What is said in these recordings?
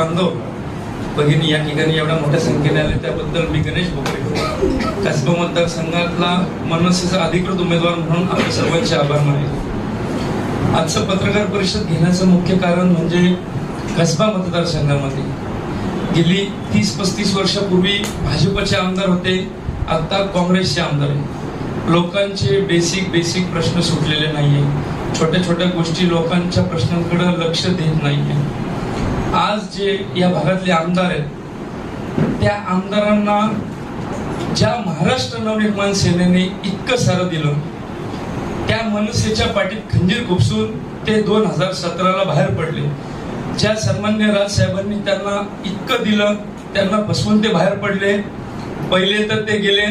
बांधव भगिनी या ठिकाणी एवढ्या मोठ्या संख्येने आले त्याबद्दल मी गणेश भोकरे कसबा मतदारसंघातला मनसेचा अधिकृत उमेदवार म्हणून आपले सर्वांचे आभार मानले. आजचं पत्रकार परिषद घेण्याचं मुख्य कारण म्हणजे कसबा मतदारसंघामध्ये. गेली तीस पस्तीस वर्षापूर्वी भाजपचे आमदार होते आता काँग्रेसचे आमदार आहे लोकांचे बेसिक बेसिक प्रश्न सुटलेले नाहीये. छोट्या छोट्या गोष्टी लोकांच्या प्रश्नांकडे लक्ष देत नाहीये. आज जे या भागातले आमदार आहेत त्या आमदारांना ज्या महाराष्ट्र नवनिर्माण सेनेने इतकं सारं दिलं त्या मनसेच्या पाठीत खंजीर खुपसून ते दोन हजार सतराला बाहेर पडले. ज्या सन्मान्य राजसाहेबांनी त्यांना इतकं दिलं त्यांना बसवून ते बाहेर पडले. पहिले तर ते गेले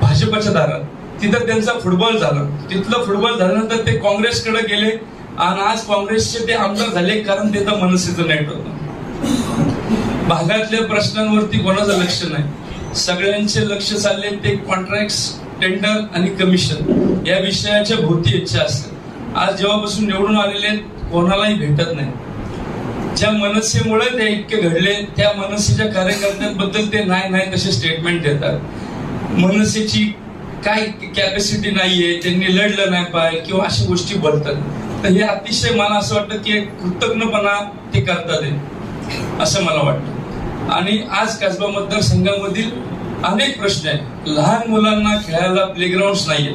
भाजपच्या दारात. तिथं त्यांचा फुटबॉल झाला. तिथलं फुटबॉल झाल्यानंतर ते काँग्रेसकडे गेले. आणि आज काँग्रेसचे ते आमदार झाले कारण तिथं मनसेचं नेट होतं भागातल्या प्रश्नांवरती कोणाचं लक्ष नाही. सगळ्यांचे लक्ष चालले ते कॉन्ट्रॅक्ट टेंडर आणि कमिशन या विषयाच्या भोवती इच्छा असते. आज जेव्हापासून निवडून आलेले कोणालाही भेटत नाही. ज्या मनसेमुळे ते इतके घडले त्या मनसेच्या कार्यकर्त्यांबद्दल ते नाही नाही तसे स्टेटमेंट देतात. मनसेची काय कॅपॅसिटी नाहीये त्यांनी लढलं नाही पाय किंवा अशा गोष्टी बोलतात तर हे अतिशय मला असं वाटतं की एक कृतज्ञपणा ते करतात असं मला वाटतं. आणि आज कसबा मतदारसंघामधील अनेक प्रश्न आहेत. लहान मुलांना खेळायला प्लेग्राऊंड नाहीये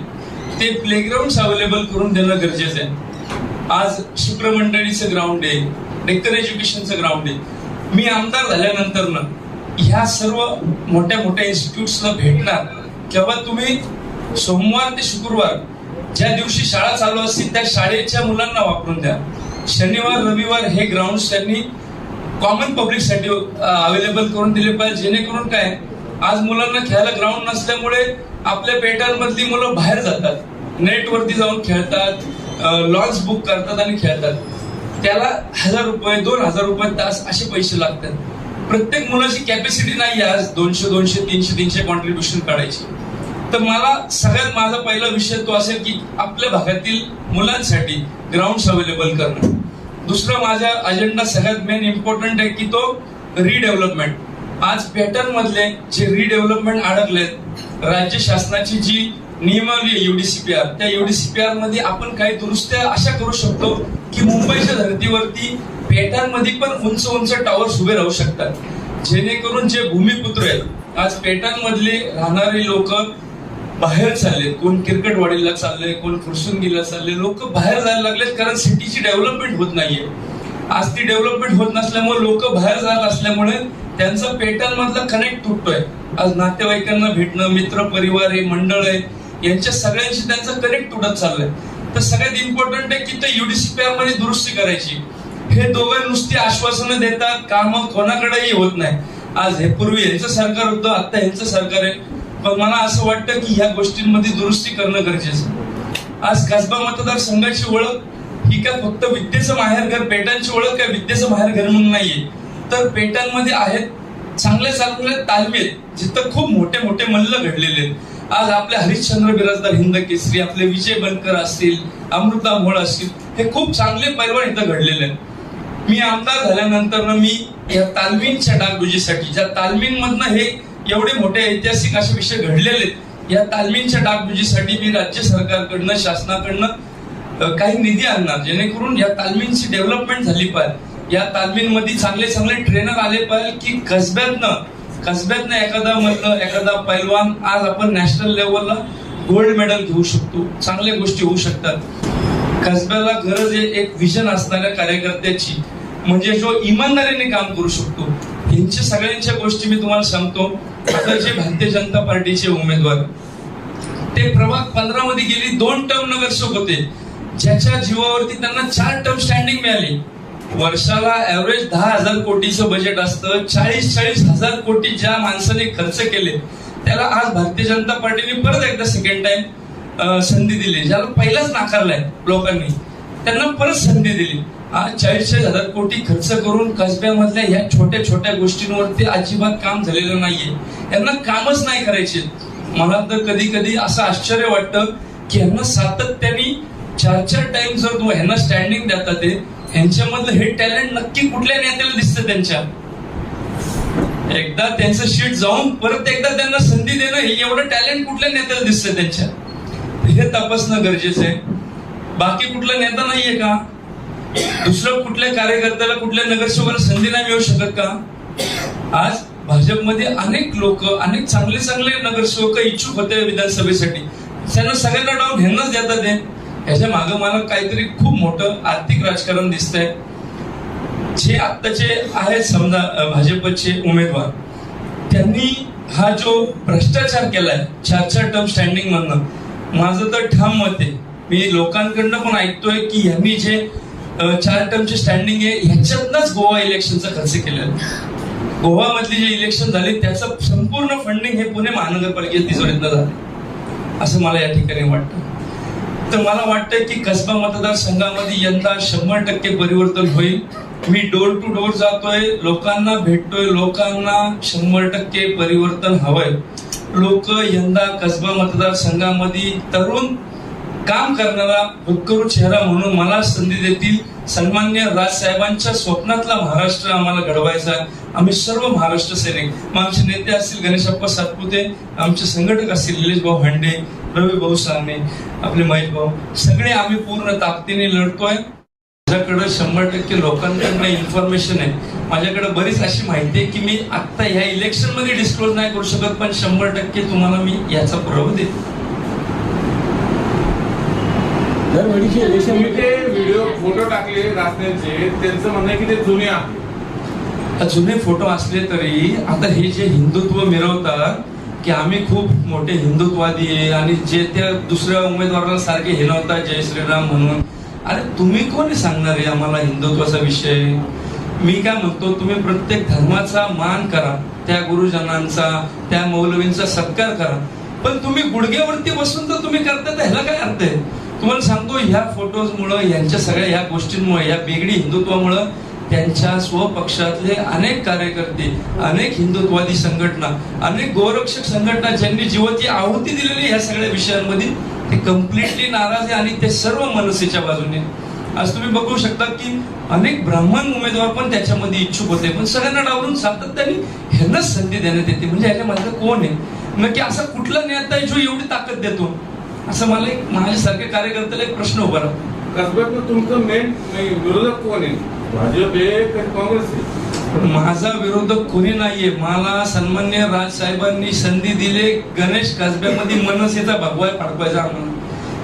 ते प्लेग्राऊंड अवेलेबल करून देणं गरजेचं आहे. आज शुक्रमंडळीचं ग्राउंड आहे. डेक्कन एज्युकेशनचं ग्राउंड आहे. मी आमदार झाल्यानंतर ना ह्या सर्व मोठ्या मोठ्या इन्स्टिट्यूट्सला भेटणार. तेव्हा तुम्ही सोमवार ते शुक्रवार ज्या दिवशी शाळा चालू असतील त्या शाळेच्या मुलांना वापरून द्या. शनिवार रविवार हे ग्राउंड त्यांनी कॉमन पब्लिकसाठी अवेलेबल करून दिले पाहिजे. जेणेकरून काय? आज मुलांना खेळायला ग्राउंड नसल्यामुळे आपल्या पेटांमधली मुलं बाहेर जातात. नेटवरती जाऊन खेळतात लॉन्स बुक करतात आणि खेळतात. त्याला हजार रुपये दोन हजार रुपये तास असे पैसे लागतात. प्रत्येक मुलाची कॅपॅसिटी नाही आज दोनशे दोनशे तीनशे तीनशे कॉन्ट्रीब्युशन काढायची. तर मला सगळ्यात माझा पहिला विषय तो असेल की आपल्या भागातील मुलांसाठी ग्राउंड अवेलेबल करणं. दुसरा माझा अजेंडा सगळ्यात मेन इम्पॉर्टंट आहे की तो रिडेव्हलपमेंट आज पॅटर्न मधले जे रिडेव्हलपमेंट अडकलेत राज्य शासनाची जी नियमावली आहे युडीसीपीआर त्या युडीसीपीआरमध्ये आपण काही दुरुस्त्या अशा करू शकतो की मुंबईच्या धर्तीवरती पेटांमध्ये पण उंच उंच टॉवर्स उभे राहू शकतात. जेणेकरून जे भूमिपुत्र आहेत आज पेटांमधले राहणारे लोक बाहेर चालले कोण किरकटवाडीला चाललंय कोण फुरसुंगीला चालले लोक बाहेर जायला लागलेत कारण सिटीची डेव्हलपमेंट होत नाहीये. आज ती डेव्हलपमेंट होत नसल्यामुळे लोक बाहेर जायला असल्यामुळे त्यांचा पेटांमधला कनेक्ट तुटतोय. आज नातेवाईकांना भेटणं मित्र परिवार आहे मंडळ आहे यांच्या सगळ्यांशी त्यांचा कनेक्ट तुटत चाललाय. तर सगळ्यात इम्पॉर्टंट आहे की ते युडीसीपीआरमध्ये दुरुस्ती करायची. हे दोघे नुसती आश्वासनं देतात काम कोणाकडेही होत नाही. आज हे पूर्वी यांचं सरकार होतं आता यांचं सरकार आहे. पण मला असं वाटतं की ह्या गोष्टींमध्ये दुरुस्ती करणं गरजेचं आज कसबा मतदारसंघाची ओळख ही काय फक्त विद्येचं माहेरघर पेटांची ओळख काय विद्येचं माहेरघर म्हणून नाहीये. तर पेटांमध्ये आहेत चांगले चांगले तालमी आहेत जिथं खूप मोठे मोठे मल्ल घडलेले आहेत. आज आपले हरिश्चंद्र बिराजदार हिंद केसरी आपले विजय बनकर असतील अमृता मोळ असतील हे खूप चांगले पैलवान इथं घडलेले आहेत. मी आमदार झाल्यानंतर मी या तालमींच्या डागडुजीसाठी ज्या तालमींमधनं हे एवढे मोठे ऐतिहासिक असे विषय घडलेले आहेत. या तालमींच्या डागबुजीसाठी मी राज्य सरकारकडनं शासनाकडनं काही निधी आणणार. जेणेकरून या तालमींची डेव्हलपमेंट झाली पाहिजे. या तालमींमध्ये चांगले चांगले ट्रेनर आले पाहिजे की कसब्यातनं कसब्यातनं एखादा मधलं एखादा पैलवान आज आपण नॅशनल लेवलला गोल्ड मेडल घेऊ शकतो. चांगल्या गोष्टी होऊ शकतात. कसब्याला गरज आहे एक विजन असणाऱ्या कार्यकर्त्याची. म्हणजे जो इमानदारीने काम करू शकतो. यांच्या सगळ्यांच्या गोष्टी मी तुम्हाला सांगतो. आता भारतीय जनता पार्टीचे उमेदवार ते प्रभाग पंधरा मध्ये गेली दोन टर्म नगरसेवक होते. ज्याच्या जीवावरती त्यांना चार टर्म स्टँडिंग मिळाली. वर्षाला ऍव्हरेज दहा हजार कोटीचं बजेट असतं. चाळीस चाळीस हजार कोटी ज्या माणसाने खर्च केले त्याला आज भारतीय जनता पार्टीने परत एकदा सेकंड टाइम संधी दिली. ज्याला पहिलाच नाकारलाय लोकांनी त्यांना परत संधी दिली. आज चाळीस हजार कोटी खर्च करून कसब्यामधल्या ह्या छोट्या छोट्या गोष्टींवरती अजिबात काम झालेलं नाहीये. यांना कामच नाही करायचे. मला तर कधी कधी असं आश्चर्य वाटतं की यांना सातत्याने चार चार टाइम जर ह्यांना स्टँडिंग देतात ते यांच्यामधलं हे टॅलेंट नक्की कुठल्या नेत्याला दिसतं त्यांच्या? एकदा त्यांचं शीट जाऊन परत एकदा त्यांना संधी देणं हे एवढं टॅलेंट कुठल्या नेत्याला दिसतं त्यांच्या? हे तपासणं गरजेचं आहे. बाकी कुठला नेता नाहीये का? दुसरं कुठल्या कार्यकर्त्याला कुठल्या नगरसेवकाला संधी नाही मिळू शकत का? आज भाजपमध्ये अनेक लोक अनेक चांगले चांगले नगरसेवक इच्छुक होते विधानसभेसाठी. त्यांना सगळ्यांना डाऊन ह्यांनाच देतात ते. ह्याच्या मागं मला काहीतरी खूप मोठं आर्थिक राजकारण दिसतंय. जे आत्ताचे आहेत समजा भाजपचे उमेदवार त्यांनी हा जो भ्रष्टाचार केलाय चार चार टर्म स्टँडिंग मधनं माझं तर ठाम मत आहे. मी लोकांकडनं पण ऐकतोय की यांनी जे चार टर्मची स्टँडिंग आहे ह्याच्यातनच गोवा इलेक्शनचा खर्च केलेला. गोवा मधली जे इलेक्शन झाले त्याचं संपूर्ण फंडिंग हे पुणे महानगरपालिकेच्या तिजोरीतनं झालं. असं मला या ठिकाणी वाटतं. तर मला वाटतं की कसबा मतदारसंघामध्ये यंदा शंभर टक्के परिवर्तन होईल. मी डोर टू डोर जातोय लोकांना भेटतोय लोकांना शंभर टक्के परिवर्तन हवंय. लोक यंदा कसबा मतदारसंघामध्ये तरुण काम करणारा हुतकरू चेहरा म्हणून मला संधी देतील सन्मान्य राजसाहेबांच्या स्वप्नातला महाराष्ट्र आम्हाला घडवायचा आहे. आम्ही सर्व महाराष्ट्र सैनिक मग आमचे नेते असतील गणेशप्पा सातपुते आमचे संघटक असतील निलेश भाऊ हंडे रवी भाऊ साने आपले महेश भाऊ सगळे आम्ही पूर्ण ताकदीने लढतोय. माझ्याकडे शंभर टक्के लोकांकडनं इन्फॉर्मेशन आहे. माझ्याकडे बरीच अशी माहिती आहे की मी आत्ता ह्या इलेक्शनमध्ये डिस्क्लोज नाही करू शकत पण शंभर टक्के तुम्हाला मी याचा पुरावा देतो. तुम्ही ते व्हिडिओ फोटो टाकले रासनेचे त्यांचं म्हणणं आहे की ते जुने आहे जुने फोटो असले तरी आता हे जे हिंदुत्व मिरवतात की आम्ही खूप मोठे हिंदुत्ववादी आहे आणि जे त्या दुसऱ्या उमेदवाराला सारखे हिनवतात जय श्रीराम म्हणून. अरे तुम्ही कोणी सांगणार आहे आम्हाला हिंदुत्वाचा विषय? मी काय म्हणतो तुम्ही प्रत्येक धर्माचा मान करा त्या गुरुजनांचा त्या मौलवींचा सत्कार करा. पण तुम्ही गुडघ्यावरती बसून तर तुम्ही करता तर ह्याला काय अर्थ आहे? तुम्हाला सांगतो ह्या फोटोज मुळे यांच्या सगळ्या ह्या गोष्टींमुळे या बेगडी हिंदुत्वामुळं त्यांच्या स्वपक्षातले अनेक कार्यकर्ते अनेक हिंदुत्वादी संघटना अनेक गोरक्षक संघटना ज्यांनी जीवाची आहुती दिलेली ह्या सगळ्या विषयांमध्ये ते कम्प्लिटली नाराज आहे आणि ते सर्व मनसेच्या बाजूने. आज तुम्ही बघू शकता की अनेक ब्राह्मण उमेदवार पण त्याच्यामध्ये इच्छुक होते पण सगळ्यांना डावरून सातत्याने ह्यांनाच संधी देण्यात येते. म्हणजे ह्याच्या माझं कोण आहे? नक्की असा कुठला नेता आहे जो एवढी ताकद देतो? असं मला एक माझ्यासारख्या कार्यकर्त्याला एक प्रश्न उभा राहतो. तुमचं मेन विरोधक कोण आहे? भाजप आहे का काँग्रेस आहे? माझा विरोधक कोणी नाहीये. मला सन्मान्य राजसाहेबांनी संधी दिले गणेश कसब्यामध्ये मनसेचा भगवाय पाडवायचा आम्हाला.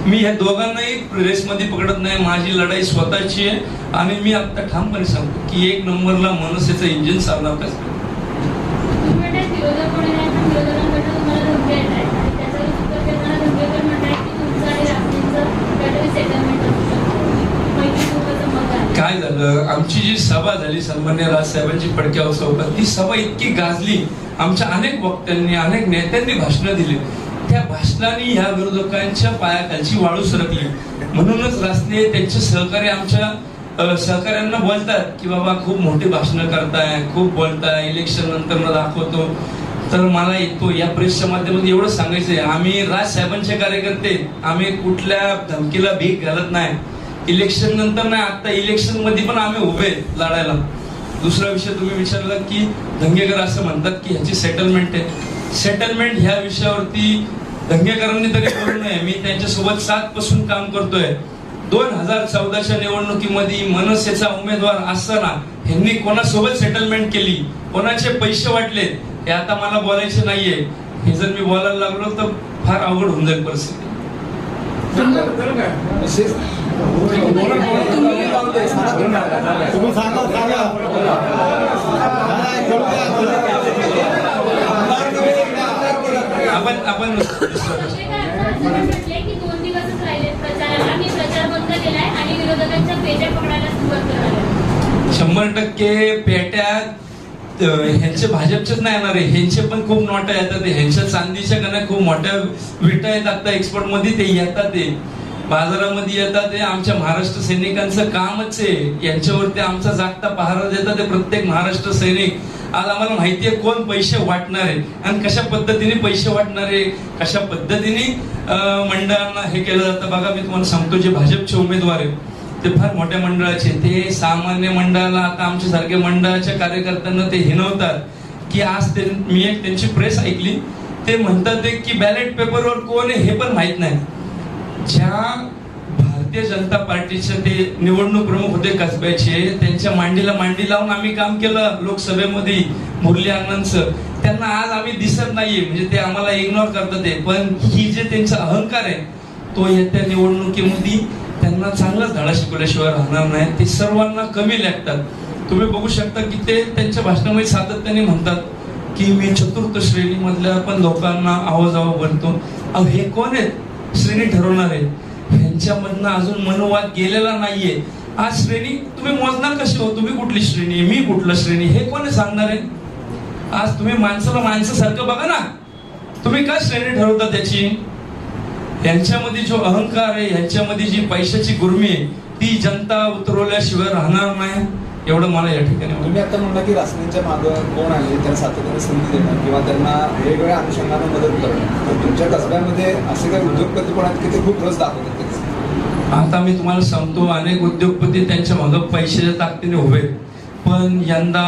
मी ह्या दोघांनाही रेसमध्ये पकडत नाही. माझी लढाई स्वतःची आहे. आणि मी आता ठामपणे सांगतो की एक नंबरला मनसेचं इंजिन चालणार कसबे तुम्ही म्हणताय विरोधक कोणी नाही पण विरोधकांकडनं तुम्हाला धमकी येत आहे आणि त्याच्यावर उत्तर देताना धमकेकर म्हणताय की तुमचं आणि रात्रीचं काहीतरी सेटलमेंट असू शकतं मैत्रीपूर्वकचं मत आहे काय झालं आमची जी सभा झाली सन्मान्य राजसाहेबांची फडक्या चौकात ती सभा इतकी गाजली. आमच्या अनेक वक्त्यांनी अनेक नेत्यांनी भाषणं दिली. त्या भाषणाने ह्या विरोधकांच्या पायाखालची वाळू सरकली. म्हणूनच रासने त्यांचे सहकार्य आमच्या सहकार्यांना सहकाऱ्यांना बोलतात की बाबा खूप मोठी भाषणं करताय खूप बोलताय इलेक्शन नंतर दाखवतो. तर मला येतो या प्रेसच्या माध्यमातून एवढं सांगायचंय आम्ही राजसाहेबांचे कार्यकर्ते आम्ही कुठल्या धमकीला भीक घालत नाही. इलेक्शन नंतर नाही आता इलेक्शनमध्ये पण आम्ही उभे लढायला. दुसरा विषय तुम्ही विचारला की दंगेकर असं म्हणतात की ह्याची सेटलमेंट आहे. सेटलमेंट ह्या विषयावरती दंगेकरांनी तरी बोलू नये. मी त्यांच्यासोबत सात पासून काम करतोय. दोन हजार चौदाच्या निवडणुकीमध्ये मनसेचा उमेदवार असताना ह्यांनी कोणासोबत सेटलमेंट केली? कोणाचे पैसे वाटले? हे आता मला बोलायचे नाहीये. हे जर मी बोलायला लागलो तर फार अवघड होऊन जाईल परिस्थिती. तुम्ही सांगा सांगा आपण आपण पेट्या. शंभर टक्के पेट्यात अ, ह्यांचे भाजपचेच नाही येणार आहे. ह्यांचे पण खूप नोटा येतात. ह्यांच्या चांदीच्या कना खूप मोठ्या विटा आता एक्सपोर्टमध्ये ते येतात ते बाजारामध्ये येतात ते आमच्या महाराष्ट्र सैनिकांचं कामच आहे. यांच्यावरती आमचा जागता पहारा देतात ते प्रत्येक महाराष्ट्र सैनिक. आज आम्हाला माहिती आहे कोण पैसे वाटणार आहे आणि कशा पद्धतीने पैसे वाटणार आहे? कशा पद्धतीने मंडळांना हे केलं जातं? बघा मी तुम्हाला सांगतो जे भाजपचे उमेदवार आहेत ते फार मोठ्या मंडळाचे ते सामान्य मंडळाला आता आमच्या सारख्या मंडळाच्या कार्यकर्त्यांना ते हिनवतात. की आज ते मी एक त्यांची प्रेस ऐकली. ते म्हणतात की बॅलेट पेपरवर कोण आहे हे पण माहीत नाही. ज्या भारतीय जनता पार्टीचे ते निवडणूक प्रमुख होते कसब्याचे त्यांच्या मांडीला मांडी लावून आम्ही काम केलं लोकसभेमध्ये मुरली अण्णांचं. त्यांना आज आम्ही दिसत नाहीये म्हणजे ते आम्हाला इग्नोर करतात ते. पण ही जे त्यांचा अहंकार आहे तो येत्या निवडणुकीमध्ये त्यांना चांगलाच धडा शिकवल्याशिवाय राहणार नाही. ते सर्वांना कमी लागतात तुम्ही बघू शकता की ते त्यांच्या भाषणामध्ये सातत्याने म्हणतात की मी चतुर्थ श्रेणीमधल्या पण लोकांना आवाजावा बनतो अहो हे कोण आहेत? श्रेणी ठरवणार आहे. ह्यांच्यामधनं अजून मनोवाद गेलेला नाहीये. आज श्रेणी तुम्ही मोजणार कशी हो? तुम्ही कुठली श्रेणी मी कुठलं श्रेणी हे कोण सांगणार आहे? आज तुम्ही माणसाला माणसासारखं बघा ना. तुम्ही काय श्रेणी ठरवता त्याची? यांच्यामध्ये जो अहंकार आहे यांच्यामध्ये जी पैशाची गुर्मी आहे ती जनता उतरवल्याशिवाय राहणार नाही. एवढं मला या ठिकाणी. तुम्ही आता म्हणला की रासनेच्या मागं कोण आले त्यांना सातत्याने संधी देणं किंवा त्यांना वेगवेगळ्या अनुषंगाने मदत करणं तर तुमच्या कसब्यामध्ये असे काही उद्योगपती पण आहेत की ते खूप रस दाखवतात. आता मी तुम्हाला सांगतो अनेक उद्योगपती त्यांच्या मागं पैशाच्या ताकदीने उभे. पण यंदा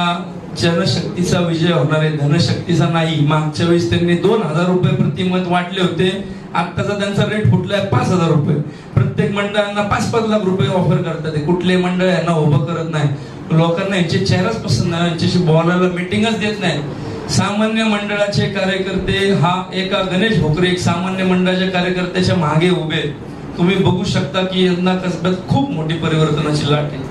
जनशक्तीचा विजय होणार आहे धनशक्तीचा नाही मागच्या वेळेस त्यांनी दोन हजार रुपये प्रतिमत वाटले होते आत्ताचा त्यांचा रेट फुटलाय पाच हजार रुपये प्रत्येक मंडळांना पाच पाच लाख रुपये ऑफर करतात. कुठले मंडळ यांना उभं करत नाही लोकांना यांचे चेहराच पसंत नाही यांच्याशी बोलायला मिटिंगच देत नाही. सामान्य मंडळाचे कार्यकर्ते हा एका गणेश भोकरे एक सामान्य मंडळाच्या कार्यकर्त्याच्या मागे उभे तुम्ही बघू शकता की यांना कसब्यात खूप मोठी परिवर्तनाची लाट आहे.